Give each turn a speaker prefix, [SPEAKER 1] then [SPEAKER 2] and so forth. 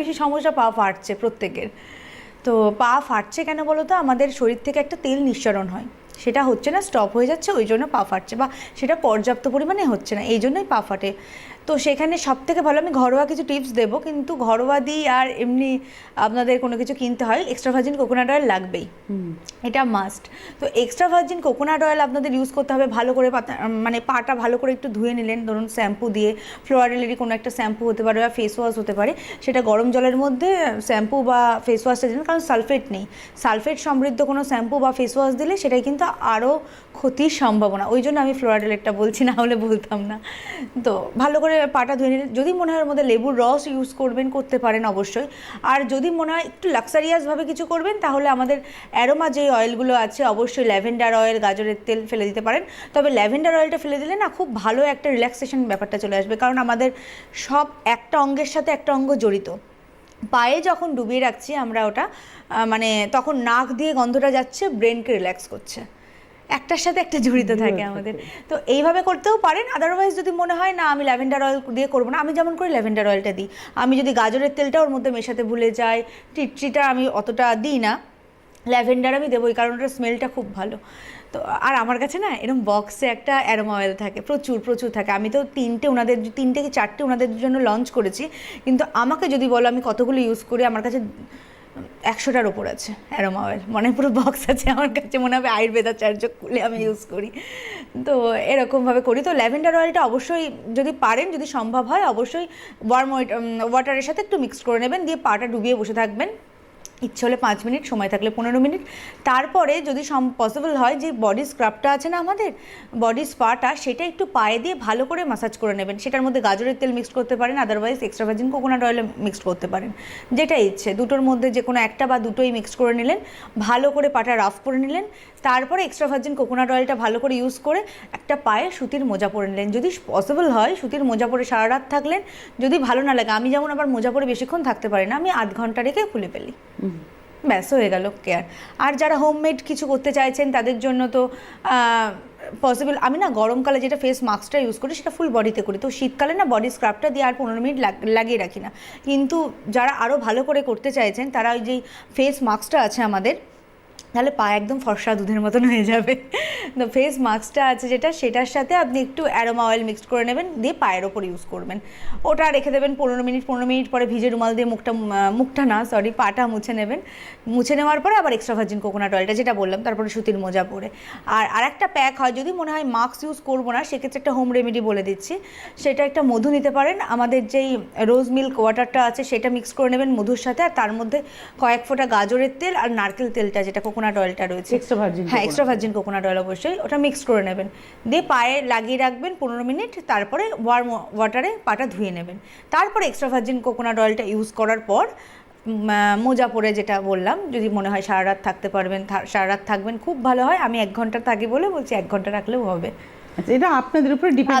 [SPEAKER 1] বেশি সমস্যা পা ফাটছে প্রত্যেকের। তো পা ফাটছে কেন বলো তো? আমাদের শরীর থেকে একটা তেল নিঃসরণ হয়। সেটা হচ্ছে না স্টপ হয়ে যাচ্ছে, ওই জন্য পা ফাটছে বা সেটা পর্যাপ্ত পরিমাণে হচ্ছে না, এই জন্যই পা ফাটে। তো সেখানে সব থেকে ভালো আমি ঘরোয়া কিছু টিপস দেবো কিন্তু ঘরোয়া দিই আর এমনি আপনাদের কোনো কিছু কিনতে হয়। এক্সট্রা ভার্জিন কোকোনাট অয়েল লাগবেই। এটা মাস্ট তো এক্সট্রা ভার্জিন কোকোনাট অয়েল আপনাদের ইউজ করতে হবে ভালো করে পাতা মানে পাটা ভালো করে একটু ধুয়ে নিলেন। ধরুন শ্যাম্পু দিয়ে ফ্লোয়ারেলেরই কোনো একটা শ্যাম্পু হতে পারে বা ফেস ওয়াশ হতে পারে। সেটা গরম জলের মধ্যে শ্যাম্পু বা ফেস ওয়াশটা দিন কারণ সালফেট নেই। সালফেট সমৃদ্ধ কোনো শ্যাম্পু বা ফেস ওয়াশ দিলে সেটাই কিন্তু আরও ক্ষতির সম্ভাবনা। ওই জন্য আমি ফ্লোরাডেলেরটা বলছি না হলে বলতাম না। তো ভালো করে পাটা ধুয়ে নিলেন যদি মনে হয় ওর মধ্যে লেবুর রস ইউজ করবেন, করতে পারেন অবশ্যই। আর যদি মনে হয় একটু লাক্সারিয়াসভাবে কিছু করবেন, তাহলে আমাদের অ্যারোমা যে অয়েলগুলো আছে, অবশ্যই ল্যাভেন্ডার অয়েল গাজরের তেল ফেলে দিতে পারেন। তবে ল্যাভেন্ডার অয়েলটা ফেলে দিলে না, খুব ভালো একটা রিল্যাক্সেশন ব্যাপারটা চলে আসবে। কারণ আমাদের সব একটা অঙ্গের সাথে একটা অঙ্গ জড়িত। পায়ে যখন ডুবিয়ে রাখছি আমরা ওটা মানে তখন নাক দিয়ে গন্ধটা যাচ্ছে ব্রেনকে রিল্যাক্স করছে। একটার সাথে একটা জড়িত থাকে আমাদের। তো এইভাবে করতেও পারেন আদারওয়াইজ যদি মনে হয় না আমি ল্যাভেন্ডার অয়েল দিয়ে করব না আমি যেমন করি ল্যাভেন্ডার অয়েলটা দিই। আমি যদি গাজরের তেলটা ওর মধ্যে মেশাতে ভুলে যাই টিট্রিটা আমি অতটা দিই না ল্যাভেন্ডার আমি দেবো এই কারণ ওটার স্মেলটা খুব ভালো। তো আর আমার কাছে না এরকম বক্সে একটা অ্যারোমা অয়েল থাকে প্রচুর প্রচুর থাকে। আমি তো তিনটে ওনাদের তিনটে কি চারটে ওনাদের জন্য লঞ্চ করেছি কিন্তু আমাকে যদি বলো আমি কতগুলো ইউজ করি আমার কাছে একশোটার ওপর আছে অ্যারোমা অয়েল মনে পুরো বক্স আছে আমার কাছে, মনে হবে আয়ুর্বেদাচার্য খুলে আমি ইউজ করি। তো এরকমভাবে করি। তো ল্যাভেন্ডার অয়েলটা অবশ্যই যদি পারেন, যদি সম্ভব হয়, অবশ্যই ওয়ার্ম ওয়াটারের সাথে একটু মিক্স করে নেবেন, দিয়ে পাটা ডুবিয়ে বসে থাকবেন। ইচ্ছে হলে পাঁচ মিনিট, সময় থাকলে পনেরো মিনিট। তারপরে যদি সম পসিবল হয় যে বডি স্ক্রাবটা আছে না আমাদের বডি স্পাটা সেটা একটু পায়ে দিয়ে ভালো করে মাসাজ করে নেবেন। সেটার মধ্যে গাজরের তেল মিক্সড করতে পারেন otherwise extra virgin coconut oil mixed করতে পারেন। যেটা ইচ্ছে। দুটোর মধ্যে যে কোনো একটা বা দুটোই মিক্সড করে নিলেন, ভালো করে পাটা রাফ করে নিলেন, তারপরে এক্সট্রা ভার্জিন কোকোনাট অয়েলটা ভালো করে ইউজ করে একটা পায়ে সুতির মোজা পরে নিলেন। যদি পসিবল হয়, সুতির মোজা পরে সারা রাত থাকলেন, যদি ভালো না লাগে, আমি যেমন আবার মোজা পরে বেশিক্ষণ থাকতে পারি না, আমি আধ ঘণ্টা রেখে খুলে ফেলি। ব্যাস, হয়ে গেল কেয়ার আর যারা হোমমেড কিছু করতে চাইছেন, তাদের জন্য তো পসিবল আমি না গরমকালে যেটা ফেস মাস্কটা ইউজ করি, সেটা ফুল বডিতে করি। তো শীতকালে না বডি স্ক্রাবটা দিয়ে আর পনেরো মিনিট লাগিয়ে রাখি না। কিন্তু যারা আরও ভালো করে করতে চাইছেন, তারা ওই যেই ফেস মাস্কটা আছে আমাদের, তাহলে পা একদম ফর্সা দুধের মতন হয়ে যাবে। ফেস মাস্কটা আছে যেটা সেটার সাথে আপনি একটু অ্যারোমা অয়েল মিক্সড করে নেবেন দিয়ে পায়ের ওপর ইউজ করবেন। ওটা রেখে দেবেন পনেরো মিনিট পনেরো মিনিট পরে ভিজে রুমাল দিয়ে মুখটা মুখটা না সরি পাটা মুছে নেবেন। মুছে নেওয়ার পরে আবার এক্সট্রা ভার্জিন কোকোনাট অয়েলটা যেটা বললাম তারপরে সুতির মোজা পরে। আর আরেকটা প্যাক হয় যদি মনে হয় মাস্ক ইউজ করব না সেক্ষেত্রে একটা হোম রেমেডি বলে দিচ্ছি। সেটা একটা মধু নিতে পারেন। আমাদের যেই রোজ মিল্ক ওয়াটারটা আছে সেটা মিক্স করে নেবেন মধুর সাথে। আর তার মধ্যে কয়েক ফোঁটা গাজরের তেল আর নারকেল তেলটা যেটা কোকোনাট অয়েলটা রয়েছে।
[SPEAKER 2] এক্সট্রা virgin
[SPEAKER 1] হ্যাঁ এক্সট্রা ভার্জিন কোকোনাট অয়েল অবশ্যই ওটা মিক্স করে নেবেন। দিয়ে পায়ে লাগিয়ে রাখবেন পনেরো মিনিট তারপরে ওয়ার্ম ওয়াটারে পাটা ধুয়ে নেবেন। তারপর এক্সট্রা ভার্জিন কোকোনাট অয়েলটা ইউজ করার পর মোজা পরে যেটা বললাম যদি মনে হয় সারা রাত থাকতে পারবেন সারা রাত থাকবেন খুব ভালো হয়। আমি এক ঘণ্টা থাকি বলে বলছি এক ঘণ্টা রাখলেও হবে।
[SPEAKER 2] আচ্ছা এটা আপনাদের উপরে ডিপেন্ড